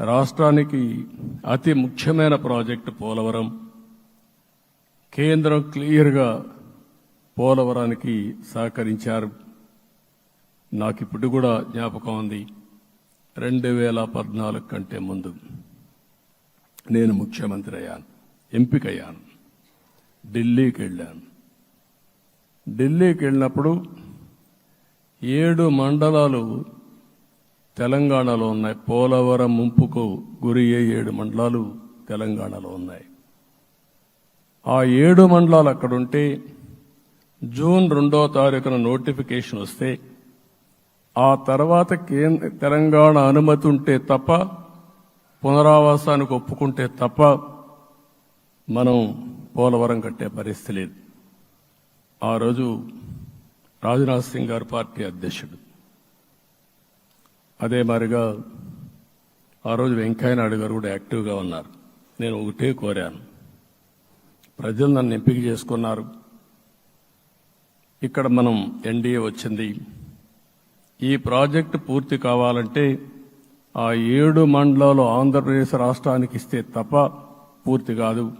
రాష్ట్రానికి అతి ముఖ్యమైన ప్రాజెక్టు పోలవరం. కేంద్రం క్లియర్గా పోలవరానికి సహకరించారు. నాకు ఇప్పుడు కూడా జ్ఞాపకం ఉంది. రెండు వేల పద్నాలుగు కంటే ముందు నేను ముఖ్యమంత్రి అయ్యాను ఎంపికయ్యాను ఢిల్లీకి వెళ్ళాను ఢిల్లీకి వెళ్ళినప్పుడు ఏడు మండలాలు తెలంగాణలో ఉన్నాయి. పోలవరం ముంపుకు గురి అయ్యే ఏడు మండలాలు తెలంగాణలో ఉన్నాయి. ఆ ఏడు మండలాలు అక్కడుంటే జూన్ రెండో తారీఖున నోటిఫికేషన్ వస్తే ఆ తర్వాత కేంద్ర తెలంగాణ అనుమతి ఉంటే తప్ప పునరావాసానికి ఒప్పుకుంటే తప్ప మనం పోలవరం కట్టే పరిస్థితి లేదు. ఆ రోజు రాజ్నాథ్ సింగ్ గారు పార్టీ అధ్యక్షుడు. అదే మాదిరిగా ఆ రోజు వెంకయ్యనాయుడు గారు కూడా యాక్టివ్గా ఉన్నారు. నేను ఒకటే కోరాను. ప్రజలు నన్ను ఎంపిక చేసుకున్నారు. ఇక్కడ మనం ఎన్డీఏ వచ్చింది. ఈ ప్రాజెక్ట్ పూర్తి కావాలంటే ఆ ఏడు మండలాలు ఆంధ్రప్రదేశ్ రాష్ట్రానికి ఇస్తే తప్ప పూర్తి కాదు.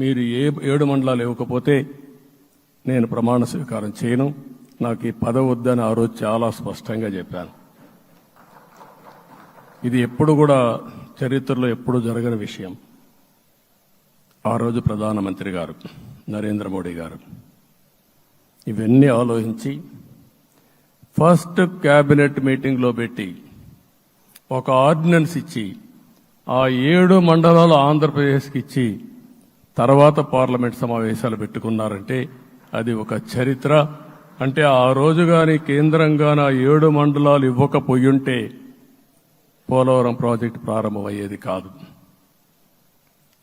మీరు ఏ ఏడు మండలాలు ఇవ్వకపోతే నేను ప్రమాణ స్వీకారం చేయను. నాకు ఈ పదవి వద్దని ఆ రోజు చాలా స్పష్టంగా చెప్పాను. ఇది ఎప్పుడు కూడా చరిత్రలో ఎప్పుడు జరగని విషయం. ఆ రోజు ప్రధానమంత్రి గారు నరేంద్ర మోడీ గారు ఇవన్నీ ఆలోచించి ఫస్ట్ క్యాబినెట్ మీటింగ్లో పెట్టి ఒక ఆర్డినెన్స్ ఇచ్చి ఆ ఏడు మండలాలు ఆంధ్రప్రదేశ్కి ఇచ్చి తర్వాత పార్లమెంట్ సమావేశాలు పెట్టుకున్నారంటే అది ఒక చరిత్ర. అంటే ఆ రోజు కానీ కేంద్రంగాన ఆ ఏడు మండలాలు ఇవ్వకపోయుంటే పోలవరం ప్రాజెక్టు ప్రారంభమయ్యేది కాదు.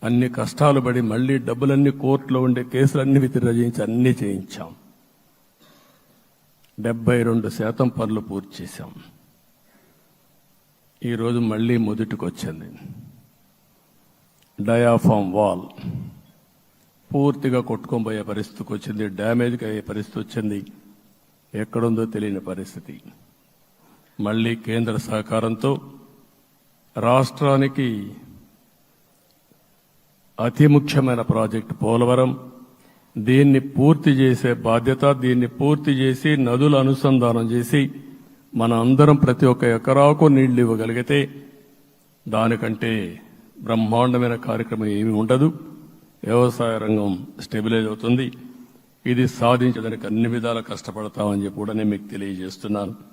అన్ని కష్టాలు పడి మళ్ళీ డబ్బులన్నీ కోర్టులో ఉండే కేసులన్నీ విత్డ్రా చేయించి అన్ని చేయించాం. డెబ్బై రెండు శాతం పనులు పూర్తి చేశాం. ఈరోజు మళ్ళీ మొదటికి వచ్చింది డయాఫామ్ వాల్. పూర్తిగా కొట్టుకొని పోయే పరిస్థితికి వచ్చింది. డ్యామేజ్కి అయ్యే పరిస్థితి వచ్చింది. ఎక్కడుందో తెలియని పరిస్థితి. మళ్ళీ కేంద్ర సహకారంతో రాష్ట్రానికి అతి ముఖ్యమైన ప్రాజెక్టు పోలవరం. దీన్ని పూర్తి చేసే బాధ్యత దీన్ని పూర్తి చేసి నదుల అనుసంధానం చేసి మన అందరం ప్రతి ఒక్క ఎకరాకు నీళ్ళు ఇవ్వగలిగితే దానికంటే బ్రహ్మాండమైన కార్యక్రమం ఏమీ ఉండదు. వ్యవసాయ రంగం స్టెబిలైజ్ అవుతుంది. ఇది సాధించడానికి అన్ని విధాలా కష్టపడతామని చెప్పి కూడా నేను మీకు తెలియజేస్తున్నాను.